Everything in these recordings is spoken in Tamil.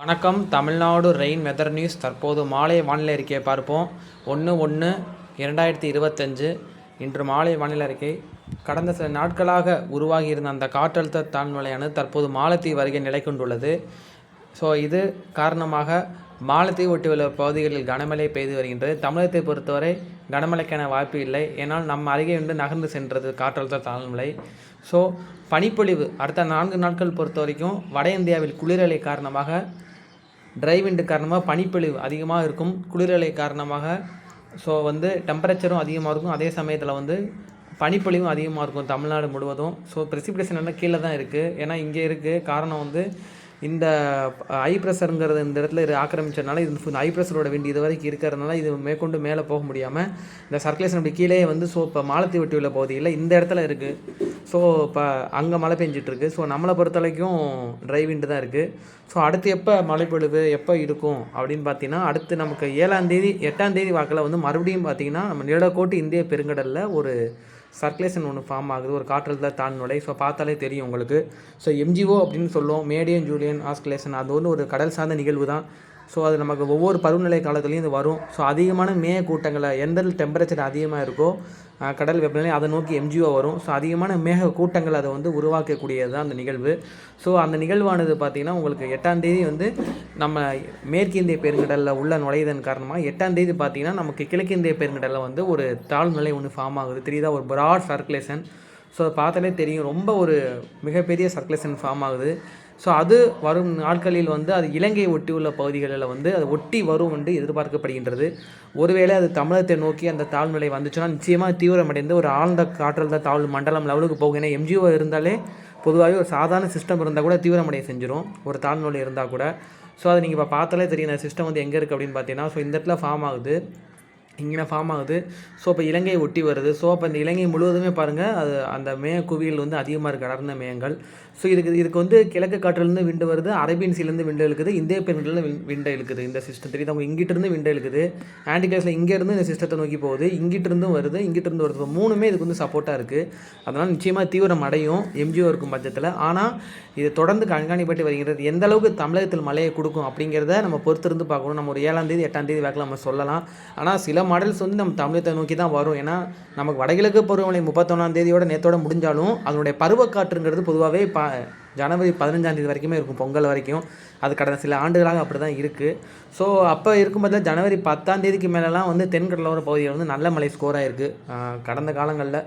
வணக்கம். தமிழ்நாடு ரெயின் வெதர் நியூஸ் தற்போது மாலை வானிலை அறிக்கையை பார்ப்போம். ஒன்று ஒன்று இரண்டாயிரத்தி இருபத்தஞ்சு. இன்று மாலை வானிலை அறிக்கை. கடந்த சில நாட்களாக உருவாகியிருந்த அந்த காற்றழுத்த தாழ்நிலையானது தற்போது மாலத்தீவு அருகே நிலை கொண்டுள்ளது ஸோ இது காரணமாக மாலத்தீவு ஒட்டியுள்ள பகுதிகளில் கனமழை பெய்து வருகின்றது. தமிழகத்தை பொறுத்தவரை கனமழைக்கான வாய்ப்பு இல்லை. ஏன்னால் நம்ம அருகே வந்து நகர்ந்து சென்றது காற்றழுத்த தாழ்நிலை. ஸோ பனிப்பொழிவு அடுத்த நான்கு நாட்கள் பொறுத்த வரைக்கும் வட இந்தியாவில் குளிரலை காரணமாக ட்ரை விண்டு காரணமாக பனிப்பொழிவு அதிகமாக இருக்கும். குளிரலை காரணமாக ஸோ வந்து டெம்பரேச்சரும் அதிகமாக இருக்கும். அதே சமயத்தில் வந்து பனிப்பொழிவும் அதிகமாக இருக்கும் தமிழ்நாடு முழுவதும். ஸோ ப்ரெசிபிடேஷன் எல்லாம் கீழே தான் இருக்குது ஏன்னா இங்கே இருக்குது காரணம் வந்து இந்த ஐ ப்ரெஷருங்கிறது இந்த இடத்துல இது ஆக்கிரமிச்சதுனால இது ஐ ப்ரெஷரோட வேண்டி இது வரைக்கும் இருக்கிறதுனால இது மேற்கொண்டு மேலே போக முடியாமல் இந்த சர்க்குலேஷன் அப்படி கீழே வந்து ஸோ இப்போ மாலத்தி ஒட்டி உள்ள பகுதியில் இந்த இடத்துல இருக்குது ஸோ இப்போ அங்கே மழை பெஞ்சிட்ருக்கு. ஸோ நம்மளை பொறுத்த வரைக்கும் ட்ரை விண்டு தான் இருக்குது ஸோ அடுத்து எப்போ மழை பொழுது எப்போ இருக்கும் அப்படின்னு பார்த்தீங்கன்னா அடுத்து நமக்கு ஏழாம் தேதி எட்டாம் தேதி வாக்கில் வந்து மறுபடியும் பார்த்தீங்கன்னா நம்ம நிலக்கோட்டு இந்திய பெருங்கடலில் ஒரு சர்க்குலேஷன் ஒன்று ஃபார்ம் ஆகுது ஒரு காற்றழுத்த தாழ்நிலை ஸோ பார்த்தாலே தெரியும் உங்களுக்கு. ஸோ எம்ஜிஓ அப்படின்னு சொல்லுவோம். மேடியன் ஜூலியன் ஆஸ்குலேஷன் அது ஒன்று ஒரு கடல் சார்ந்த நிகழ்வு தான் ஸோ அது நமக்கு ஒவ்வொரு பருவநிலை காலத்துலேயும் இது வரும். ஸோ அதிகமான மே கூட்டங்களை எந்த டெம்பரேச்சர் அதிகமாக இருக்கோ கடல் வெப்பநிலை அதை நோக்கி எம்ஜிஓ வரும். ஸோ அதிகமான மேக கூட்டங்கள் அதை வந்து உருவாக்கக்கூடியது தான் அந்த நிகழ்வு. ஸோ அந்த நிகழ்வானது பார்த்திங்கன்னா உங்களுக்கு எட்டாந்தேதி வந்து நம்ம மேற்கிந்திய பெருங்கடலில் உள்ள நுழையதன் காரணமாக எட்டாந்தேதி பார்த்திங்கன்னா நமக்கு கிழக்கிந்திய பெருங்கடலில் வந்து ஒரு தாழ்நிலை ஒன்று ஃபார்ம் ஆகுது. தெரியுதா? ஒரு ப்ராட் சர்க்குலேஷன் ஸோ பார்த்தாலே தெரியும். ரொம்ப ஒரு மிகப்பெரிய சர்க்குலேஷன் ஃபார்ம் ஆகுது. ஸோ அது வரும் நாட்களில் வந்து அது இலங்கையை ஒட்டி உள்ள பகுதிகளில் வந்து அது ஒட்டி வரும் என்று எதிர்பார்க்கப்படுகின்றது. ஒருவேளை அது தமிழகத்தை நோக்கி அந்த தாழ்நிலை வந்துச்சுன்னா நிச்சயமாக தீவிரமடைந்து ஒரு ஆழ்ந்த காற்றழுத்த தாழ்வு மண்டலம் லெவலுக்கு போகும் ஏன்னா எம்ஜிஓ இருந்தாலே பொதுவாகவே ஒரு சாதாரண சிஸ்டம் இருந்தால் கூட தீவிரமடைய செஞ்சிடும் ஒரு தாழ்நிலை இருந்தால் கூட. ஸோ அதை நீங்கள் இப்போ பார்த்தாலே தெரியும் சிஸ்டம் வந்து எங்கே இருக்குது அப்படின்னு பார்த்தீங்கன்னா ஸோ இந்த இடத்துல ஃபார்ம் ஆகுது. இங்கே ஃபார்ம் ஆகுது. ஸோ இப்போ இலங்கையை ஒட்டி வருது. ஸோ அப்போ இந்த இலங்கை முழுவதுமே பாருங்கள் அது அந்த மே குவியல் வந்து அதிகமாக இருக்குது அடர்ந்த மேயங்கள். ஸோ இதுக்கு இதுக்கு வந்து கிழக்கு காற்றிலேருந்து விண்டு வருது அரேபியன் சீலேருந்து விண்டு இழுக்குது இந்திய பெருங்கடலில் விண்டை இழுக்குது இந்த சிஸ்டம் தெரியுது? அவங்க இங்கிட்டிருந்து விண்டை இழுக்குது. ஆன்டிகிளாஸில் இங்கேருந்து இந்த சிஸ்டத்தை நோக்கி போகுது இங்கிட்டிருந்தும் வருது இங்கிட்டிருந்து வருது. மூணுமே இதுக்கு வந்து சப்போர்ட்டாக இருக்குது அதனால் நிச்சயமாக தீவிரம் அடையும் எம்ஜிஓ இருக்கும் பட்சத்தில். ஆனால் இது தொடர்ந்து கண்காணிப்பட்டு வருகிறது. எந்த அளவுக்கு தமிழகத்தில் மழையை கொடுக்கும் அப்படிங்கிறத நம்ம பொறுத்திருந்து பார்க்கணும். நம்ம ஒரு ஏழாம் தேதி எட்டாம் தேதி வாக்கில் நம்ம சொல்லலாம். ஆனால் சில மாடல்ஸ் வந்து நம்ம தமிழகத்தை நோக்கி தான் வரும். ஏன்னா நமக்கு வடகிழக்கு பருவமழை முப்பத்தொன்னாம் தேதியோட நேற்றோட முடிஞ்சாலும் அதனுடைய பருவக்காற்றுங்கிறது பொதுவாகவே பா ஜனவரி பதினஞ்சாம் தேதி வரைக்குமே இருக்கும் பொங்கல் வரைக்கும். அது கடந்த சில ஆண்டுகளாக அப்படி தான் இருக்குது ஸோ அப்போ இருக்கும்போது ஜனவரி பத்தாம் தேதிக்கு மேலெலாம் வந்து தென்கடலோர பகுதியில் வந்து நல்ல மழை ஸ்கோர் ஆகிருக்கு கடந்த காலங்களில்.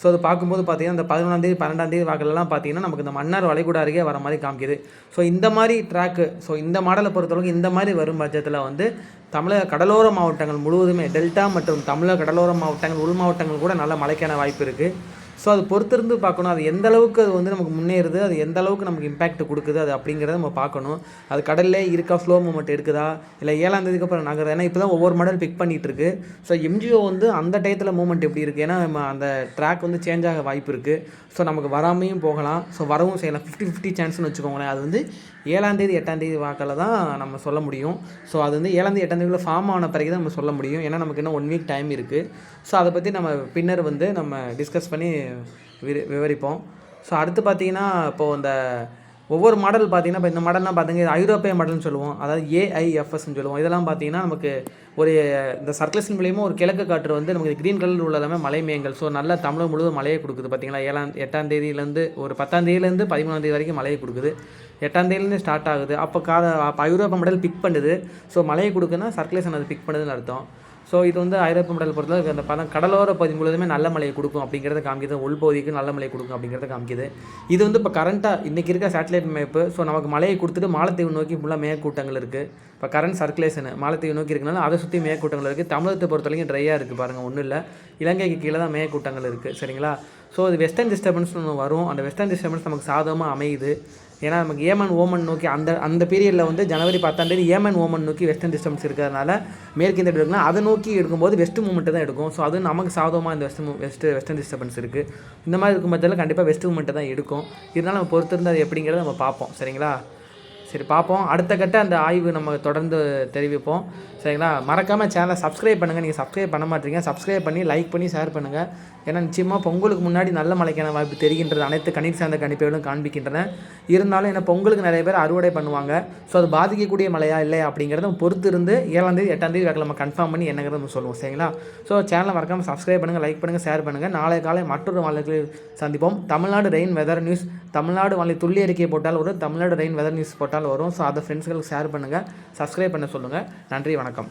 ஸோ அது பார்க்கும்போது பார்த்தீங்கன்னா இந்த பதினொன்றாம் தேதி பன்னெண்டாம் தேதி வாக்கிலலாம் பார்த்தீங்கன்னா நமக்கு இந்த மன்னார் வளைகுடா அருகே வர மாதிரி காமிக்குது. ஸோ இந்த மாதிரி ட்ராக்கு ஸோ இந்த மாடலை பொறுத்தளவுக்கு இந்த மாதிரி வரும் பட்சத்தில் வந்து தமிழக கடலோர மாவட்டங்கள் முழுவதுமே டெல்டா மற்றும் தமிழக கடலோர மாவட்டங்கள் உள் மாவட்டங்கள் கூட நல்ல மழைக்கான வாய்ப்பு இருக்குது ஸோ அது பொறுத்திருந்து பார்க்கணும். அது எந்த அளவுக்கு அது வந்து நமக்கு முன்னேறுது அது எந்த அளவுக்கு நமக்கு இம்பேக்ட் கொடுக்குது அது அப்படிங்கிறத நம்ம பார்க்கணும். அது கடல்லே இருக்கா ஸ்லோ மூமெண்ட் எடுக்குதா? இல்லை ஏழாம் தேதிக்கு அப்புறம் நகருது ஏன்னா இப்போ தான் ஒவ்வொரு மாடல் பிக் பண்ணிட்டு இருக்கு. ஸோ எம்ஜிஓ வந்து அந்த டயத்தில் மூமெண்ட் எப்படி இருக்குது ஏன்னா நம்ம அந்த ட்ராக் வந்து சேஞ்ச் ஆக வாய்ப்பு இருக்குது ஸோ நமக்கு வராமையும் போகலாம். ஸோ வரவும் செய்யலாம். ஃபிஃப்டி ஃபிஃப்டி சான்ஸ்னு வச்சுக்கோங்களேன். அது வந்து ஏழாந்தேதி எட்டாந்தேதி வாக்கில் தான் நம்ம சொல்ல முடியும். ஸோ அது வந்து ஏழாந்தேதி எட்டாந்தேதியில் ஃபார்ம் ஆன பிறகு தான் நம்ம சொல்ல முடியும். ஏன்னா நமக்கு இன்னும் ஒன் வீக் டைம் இருக்குது ஸோ அதை பற்றி நம்ம பின்னர் வந்து நம்ம டிஸ்கஸ் பண்ணி விரி விவரிப்போம். ஸோ அடுத்து பார்த்தீங்கன்னா இப்போது இந்த ஒவ்வொரு மாடல் பார்த்தீங்கன்னா இப்போ இந்த மாடல்லாம் பார்த்தீங்கன்னா ஐரோப்பிய மாடல்னு சொல்லுவோம். அதாவது ஏஐஎஃப்எஸ்ன்னு சொல்லுவோம். இதெல்லாம் பார்த்தீங்கன்னா நமக்கு ஒரு இந்த சர்க்குலேஷன் மூலியமாக ஒரு கிழக்கு காற்று வந்து நமக்கு க்ரீன் கலர் உள்ள எல்லாமே மலை மேயங்கள். ஸோ நல்ல தமிழகம் முழுவதும் மழையை கொடுக்குது. பார்த்தீங்களா? ஏழாம் எட்டாம் தேதியிலேருந்து ஒரு பத்தாம் தேதியிலேருந்து பதிமூணாம் தேதி வரைக்கும் மழையை கொடுக்குது. எட்டாம் தேதியிலேருந்து ஸ்டார்ட் ஆகுது. அப்போ கா அப்போ ஐரோப்பா மாடல் பிக் பண்ணுது. ஸோ மழையை கொடுக்குன்னா சர்க்குலேஷன் அது பிக் பண்ணுதுன்னு அர்த்தம். ஸோ இது வந்து ஐரோப்பிய மாடல் பொறுத்தவரை அந்த பதம் கடலோர பகுதி முழுவதுமே நல்ல மழையை கொடுக்கும் அப்படிங்கிறத காமிக்குது. உள்பகுதிக்கு நல்ல மழையை கொடுக்கும் அப்படிங்கிறத காமிக்குது. இது வந்து இப்போ கரண்ட்டாக இன்றைக்கி இருக்க சேட்டலைட் மேப்பு ஸோ நமக்கு மழையை கொடுத்துட்டு மாலத்தீவு நோக்கி ஃபுல்லாக மேற்கூட்டங்கள் இருக்குது இப்போ கரண்ட் சர்க்குலேஷன் மாலத்தீவு நோக்கி இருக்கனால அதை சுற்றி மேற்கூட்டங்கள் இருக்குது தமிழகத்தை பொறுத்த வரைக்கும் ட்ரையாக இருக்குது பாருங்கள் ஒன்றும் இல்லை. இலங்கைக்கு கீழே தான் மேற்கூட்டங்கள் இருக்குது சரிங்களா? ஸோ அது வெஸ்டர்ன் டிஸ்டர்பன்ஸ் ஒன்று வரும். அந்த வெஸ்டர்ன் டிஸ்டர்பன்ஸ் நமக்கு சாதகமாக அமையுது. ஏன்னா நமக்கு ஏமன் ஓமன் நோக்கி அந்த அந்த பீரியடில் வந்து ஜனவரி பத்தாம் தேதி ஏமன் ஓமன் நோக்கி வெஸ்டர்ன் டிஸ்டர்பன்ஸ் இருக்கிறதுனால மேற்கிந்திய எடுக்கலாம். அதை நோக்கி எடுக்கும்போது வெஸ்ட் மூமெண்ட் தான் எடுக்கும். ஸோ அது நமக்கு சாதகமாக இந்த வெஸ்ட் வெஸ்ட் வெஸ்டர்ன் டிஸ்டர்பன்ஸ் இருக்குது இந்த மாதிரி இருக்கும் பட்சத்தில் கண்டிப்பாக வெஸ்ட் மூமெண்ட்டை தான் எடுக்கும். இதனால் நம்ம பொறுத்திருந்து அது எப்படிங்கிறத நம்ம பார்ப்போம். சரிங்களா? சரி பார்ப்போம். அடுத்த கட்ட அந்த ஆய்வு நம்ம தொடர்ந்து தெரிவிப்போம். சரிங்களா? மறக்காமல் சேனலை சப்ஸ்கிரைப் பண்ணுங்கள் நீங்கள் சப்ஸ்கிரைப் பண்ண மாட்டீங்க. சப்ஸ்கிரைப் பண்ணி லைக் பண்ணி ஷேர் பண்ணுங்கள் ஏன்னா நிச்சயமாக பொங்கலுக்கு முன்னாடி நல்ல மழைக்கான வாய்ப்பு தெரிகின்றது. அனைத்து கணினி சார்ந்த கணிப்புகளும் காண்பிக்கின்றன. இருந்தாலும் என்ன பொங்கலுக்கு நிறைய பேர் அறுவடை பண்ணுவாங்க. ஸோ அது பாதிக்கக்கூடிய மழையா இல்லையா அப்படிங்கிறத பொறுத்து இருந்து ஏழாந்தேதி எட்டாந்தேதி எட்டாம் நம்ம கன்ஃபார்ம் பண்ணி என்னங்கிறத நம்ம சொல்லுவோம். சரிங்களா? ஸோ சேனலை மறக்காமல் சப்ஸ்கிரைப் பண்ணுங்கள் லைக் பண்ணுங்கள் ஷேர் பண்ணுங்கள் நாளை காலை மற்றொரு வானிலைகளில் சந்திப்போம். Tamil Nadu rain weather news Tamil Nadu வானிலை துள்ளி அறிக்கை போட்டால் ஒரு தமிழ்நாடு ரெயின் வெதர் நியூஸ் போட்டால் வரும். ஸோ அதை ஃப்ரெண்ட்ஸ்களுக்கு ஷேர் பண்ணுங்கள் சப்ஸ்கிரைப் பண்ண சொல்லுங்கள் நன்றி வணக்கம்.